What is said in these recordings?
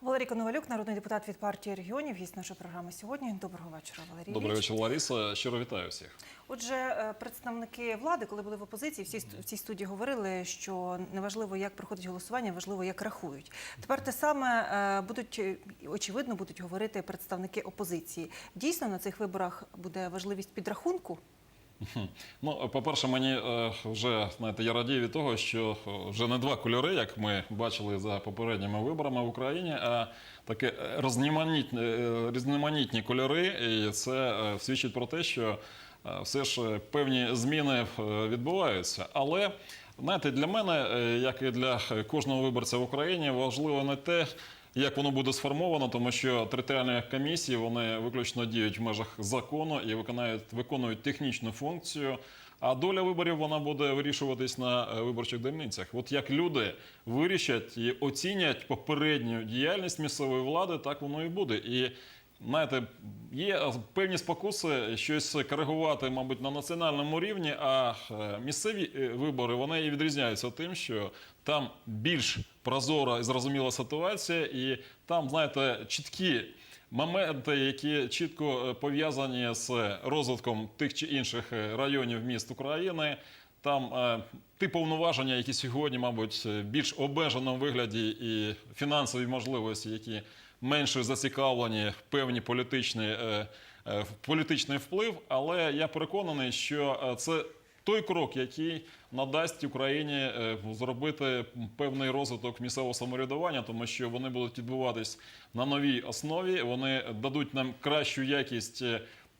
Валерій Коновалюк, народний депутат від партії регіонів, гість нашої програми сьогодні. Доброго вечора, Валерій. Ілліч. вечір, Лариса. Щиро вітаю всіх. Отже, е, представники влади, коли були в опозиції, всі в цій студії говорили, що неважливо, як проходить голосування, важливо, як рахують. Тепер те саме е, будуть е, очевидно будуть говорити представники опозиції. Дійсно на цих виборах буде важливість підрахунку. Ну, по-перше, мені е, вже знаєте, я радію від того, що е, вже не два кольори, як ми бачили за попередніми виборами в Україні, а таке е, різноманітні, е, різноманітні кольори. І це е, свідчить про те, що е, все ж е, певні зміни е, відбуваються. Але знаєте, для мене, е, як і для кожного виборця в Україні, важливо не те. Як воно буде сформовано, тому що територіальні комісії вони виключно діють в межах закону і виконують, виконують технічну функцію. А доля виборів вона буде вирішуватись на е, виборчих дільницях. От як люди вирішать і оцінять попередню діяльність місцевої влади, так воно і буде. І знаєте, є певні спокуси щось коригувати, мабуть, на національному рівні. А е, місцеві е, вибори вони і відрізняються тим, що там більш прозора і зрозуміла ситуація, і там, знаєте, чіткі моменти, які чітко е, пов'язані з розвитком тих чи інших районів міст України. Там е, ті повноваження, які сьогодні, мабуть, більш обмеженому вигляді, і фінансові можливості, які менше зацікавлені певні політичні, е, е, політичний вплив. Але я переконаний, що е, це той крок, який надасть Україні зробити певний розвиток місцевого самоврядування, тому що вони будуть відбуватись на новій основі. Вони дадуть нам кращу якість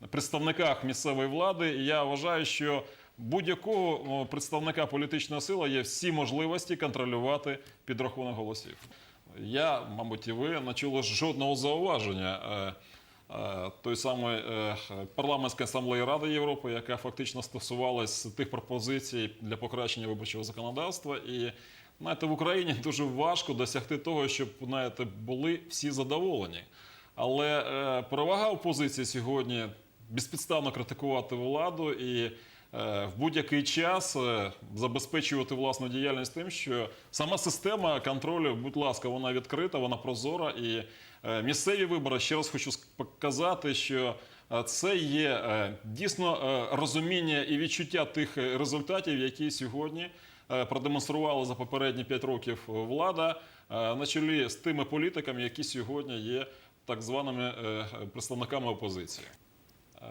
представниках місцевої влади. І я вважаю, що будь-якого представника політичної сили є всі можливості контролювати підрахунок голосів. Я, мабуть, і ви не чули жодного зауваження. е, е, Той самої е, парламентської асамблеї Ради Європи, яка фактично стосувалась тих пропозицій для покращення виборчого законодавства, і знаєте, в Україні дуже важко досягти того, щоб знаєте, були всі задоволені. Але перевага опозиції сьогодні безпідставно критикувати владу і в будь-який час е, забезпечувати власну діяльність тим, що сама система контролю, будь ласка, вона відкрита, вона прозора. І е, місцеві вибори, ще раз хочу показати, що е, це є е, дійсно е, розуміння і відчуття тих е, результатів, які сьогодні е, продемонструвала за попередні 5 років влада е, на чолі з тими політиками, які сьогодні є так званими е, представниками опозиції. Е,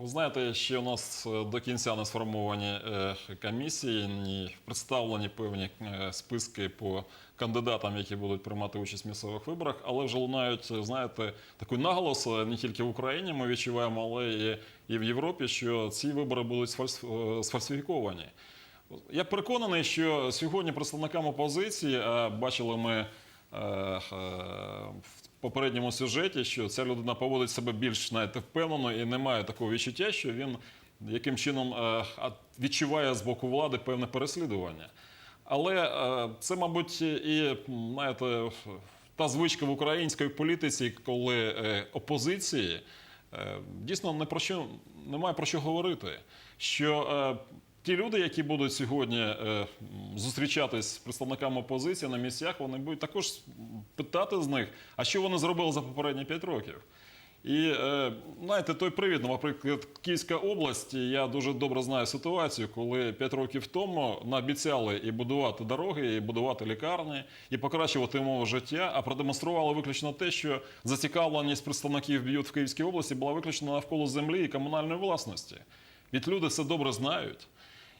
Ви знаєте, ще у нас е, до кінця не сформовані е, комісії, ні представлені певні списки по кандидатам, які будуть приймати участь в місцевих виборах, але вже лунають, знаєте, такий наголос не тільки в Україні ми відчуваємо, але і, і в Європі, що ці вибори будуть сфальс- сфальсифіковані. Я переконаний, що сьогодні представникам опозиції, а бачили ми в попередньому сюжеті, що ця людина поводить себе більш знаєте, впевнено і не має такого відчуття, що він яким чином е, відчуває з боку влади певне переслідування. Але е, це, мабуть, і знаєте, та звичка в українській політиці, коли е, опозиції е, дійсно не про що немає про що говорити. Що е, ті люди, які будуть сьогодні е, зустрічатись з представниками опозиції на місцях, вони будуть також питати з них, а що вони зробили за попередні 5 років. І е, знаєте, той привід, наприклад, Київська область, я дуже добре знаю ситуацію, коли 5 років тому наобіцяли і будувати дороги, і будувати лікарні, і покращувати умови життя, а продемонстрували виключно те, що зацікавленість представників б'ют в Київській області була виключно навколо землі і комунальної власності. Від люди це добре знають.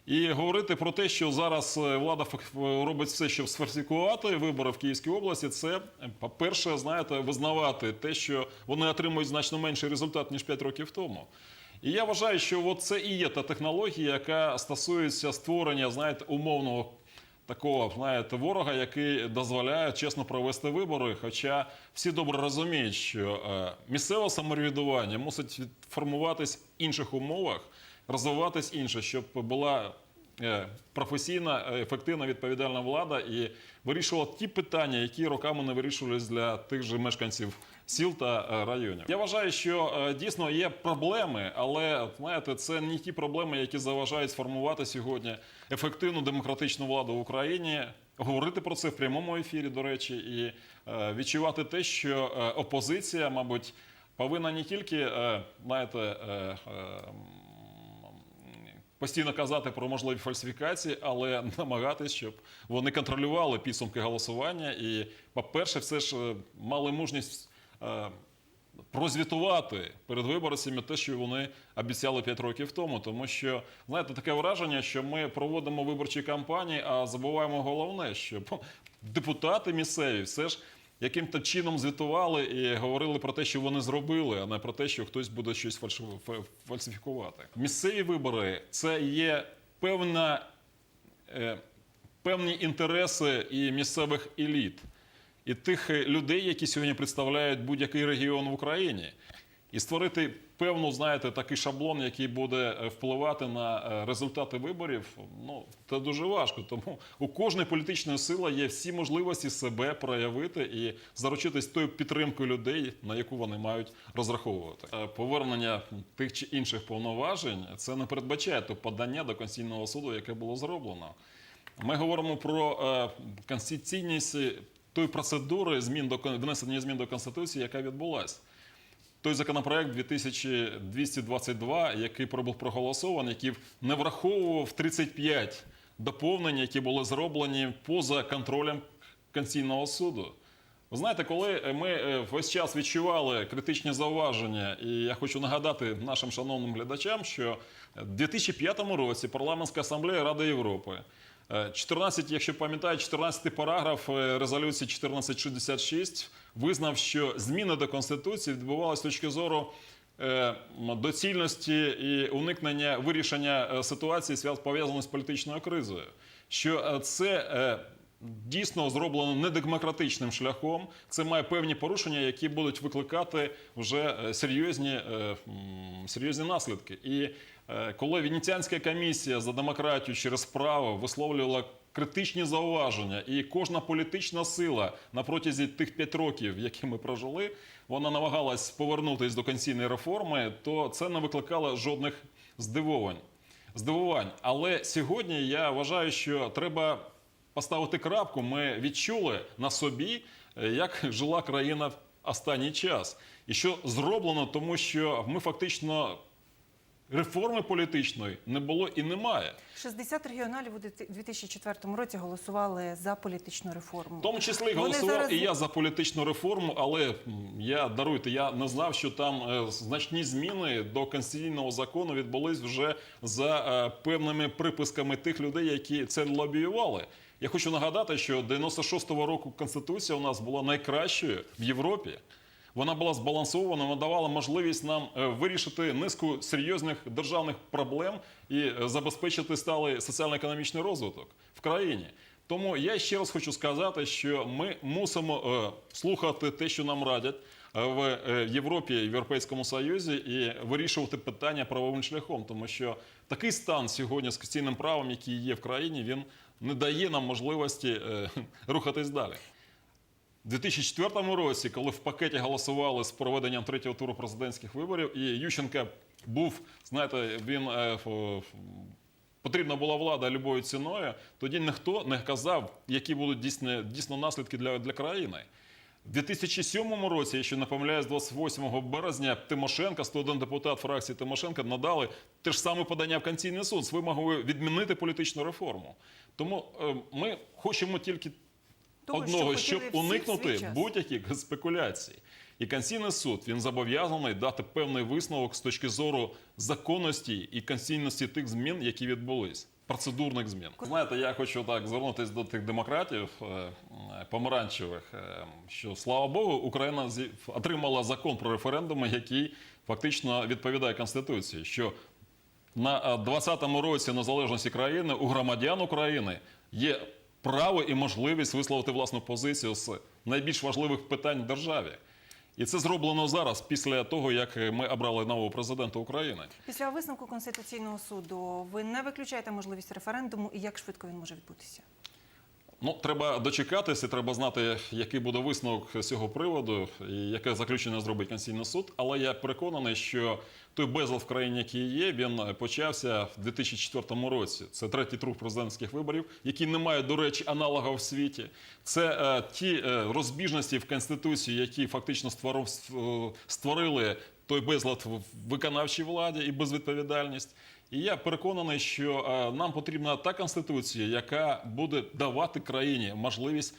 І говорити про те, що зараз е, влада робить все, щоб сфальсифікувати вибори в Київській області, це, е, по-перше, знаєте, визнавати те, що вони отримують значно менший результат, ніж 5 років тому. І я вважаю, що от це і є та технологія, яка стосується створення, знаєте, умовного такого, знаєте, ворога, який дозволяє чесно провести вибори. Хоча всі добре розуміють, що е, місцеве самоврядування мусить формуватись в інших умовах, розвиватись інше, щоб була е, професійна, е, ефективна, відповідальна влада і вирішувала ті питання, які роками не вирішувались для тих же мешканців сіл та е, районів. Я вважаю, що е, дійсно є проблеми, але знаєте, це не ті проблеми, які заважають сформувати сьогодні ефективну демократичну владу в Україні. говорити про це в прямому ефірі, до речі, і е, відчувати те, що е, опозиція, мабуть, повинна не тільки, е, знаєте, е, е, постійно казати про можливі фальсифікації, але намагатись, щоб вони контролювали підсумки голосування. І, по-перше, все ж е, мали мужність е, прозвітувати перед виборцями те, що вони обіцяли 5 років тому. Тому що, знаєте, таке враження, що ми проводимо виборчі кампанії, а забуваємо головне, що депутати місцеві все ж. Яким-то чином звітували і говорили про те, що вони зробили, а не про те, що хтось буде щось фальсифікувати. Місцеві вибори це є певна, е, певні інтереси і місцевих еліт, і тих людей, які сьогодні представляють будь-який регіон в Україні. І створити певну, знаєте, такий шаблон, який буде е, впливати на е, результати виборів, ну це дуже важко. Тому у кожної політичної сили є всі можливості себе проявити і заручитись тою підтримкою людей, на яку вони мають розраховувати. Е, Повернення тих чи інших повноважень це не передбачає то подання до Конституційного суду, яке було зроблено. Ми говоримо про конституційність тої процедури змін до внесення змін до конституції, яка відбулася. Той законопроект 2222, який був проголосований, який не враховував 35 доповнень, які були зроблені поза контролем Конституційного суду. Ви знаєте, коли ми е, весь час відчували критичні зауваження, і я хочу нагадати нашим шановним глядачам, що в 2005 році парламентська асамблея Ради Європи 14, якщо пам'ятаєте, 14 параграф е, резолюції 1466 визнав, що зміни до Конституції відбувалися з точки зору е, доцільності і уникнення вирішення е, ситуації, пов'язаної з політичною кризою. Що е, це е, дійсно зроблено недемократичним шляхом. Це має певні порушення, які будуть викликати вже е, серйозні, е, серйозні наслідки. І е, коли Венеціанська комісія за демократію через право висловлювала критичні зауваження, і кожна політична сила на протязі тих п'ять років, які ми прожили, вона намагалась повернутися до конституційної реформи, то це не викликало жодних здивувань. Здивувань. Але сьогодні я вважаю, що треба поставити крапку. Ми відчули на собі, е, як жила країна в останній час, і що зроблено, тому що ми фактично реформи політичної не було і немає. 60 регіоналів у 2004 році голосували за політичну реформу. В тому числі голосував зараз- і я за політичну реформу, але я даруйте, я не знав, що там е, значні зміни до конституційного закону відбулись вже за е, певними приписками тих людей, які це лобіювали. Я хочу нагадати, що 96-го року конституція у нас була найкращою в Європі. Вона була збалансована, вона давала можливість нам е, вирішити низку серйозних державних проблем і е, забезпечити сталий соціально-економічний розвиток в країні. Тому я ще раз хочу сказати, що ми мусимо е, слухати те, що нам радять в Європі Європейському Союзі, і вирішувати питання правовим шляхом, тому що такий стан сьогодні з конституційним правом, який є в країні, він не дає нам можливості рухатись далі. У 2004 році, коли в пакеті голосували з проведенням третього туру президентських виборів, і Ющенка був, знаєте, він е, потрібна була влада любою ціною, тоді ніхто не казав, які будуть дійсно, дійсно наслідки для, для країни. У 2007 році, якщо не помиляюсь, 28 березня Тимошенко, 101 депутат фракції Тимошенко, надали те ж саме подання в Конституційний суд з вимогою відмінити політичну реформу. Тому е, ми хочемо тільки Того, одного, хотіли щоб уникнути будь-яких спекуляцій. І Конституційний суд він зобов'язаний дати певний висновок з точки зору законності і конституційності тих змін, які відбулись. Процедурних змін. Знаєте, я хочу так звернутися до тих демократів е, е, помаранчевих, е, що слава Богу, Україна отримала закон про референдуми, який фактично відповідає Конституції. Що на е, 20-му році незалежності країни у громадян України є право і можливість висловити власну позицію з найбільш важливих питань в державі. І це зроблено зараз, після того, як ми обрали нового президента України. Після висновку Конституційного суду ви не виключаєте можливість референдуму і як швидко він може відбутися? Ну, треба дочекатися, треба знати, який буде висновок з цього приводу і яке заключення зробить Конституційний суд. Але я переконаний, що той безлад в країні, який є, він почався в 2004 році. Це третій тур президентських виборів, які не мають, до речі, аналога в світі. Це е, ті е, розбіжності в Конституції, які фактично створив, е, створили той безлад в виконавчій владі і безвідповідальність. І я переконаний, що е, нам потрібна та конституція, яка буде давати країні можливість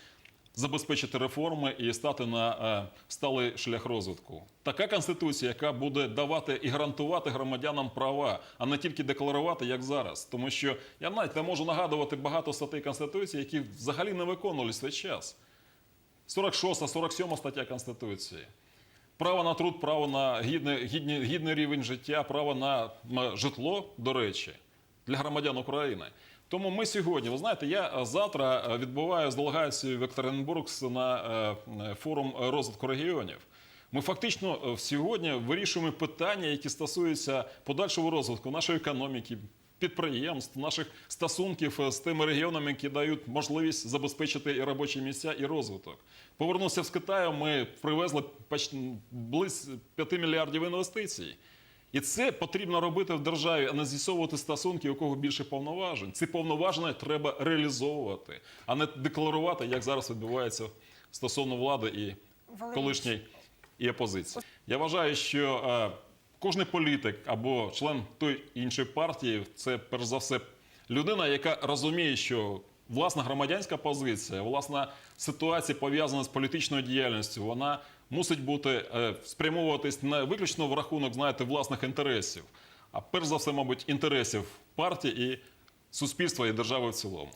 забезпечити реформи і стати на е, сталий шлях розвитку. Така конституція, яка буде давати і гарантувати громадянам права, а не тільки декларувати, як зараз. Тому що я навіть не можу нагадувати багато статей конституції, які взагалі не виконували свій час. 46, 47 стаття Конституції. Право на труд, право на гідний, гідний, гідний рівень життя, право на, житло, до речі, для громадян України. Тому ми сьогодні, ви знаєте, я е, завтра е, відбуваю з делегацією в на е, форум розвитку регіонів. Ми фактично сьогодні вирішуємо питання, які стосуються подальшого розвитку нашої економіки, підприємств, наших стосунків е, з тими регіонами, які дають можливість забезпечити і робочі місця, і розвиток. Повернувся з Китаю. Ми привезли близько 5 мільярдів інвестицій. І це потрібно робити в державі, а не з'ясовувати стосунки, у кого більше повноважень. Ці повноваження треба реалізовувати, а не декларувати, як зараз відбувається стосовно влади і колишньої і опозиції. Я вважаю, що е, кожен політик або член тої іншої партії це перш за все людина, яка розуміє, що власна громадянська позиція, власна ситуація пов'язана з політичною діяльністю, вона мусить бути е, спрямовуватись не виключно в рахунок, знаєте, власних інтересів, а перш за все, мабуть, інтересів партії і суспільства і держави в цілому.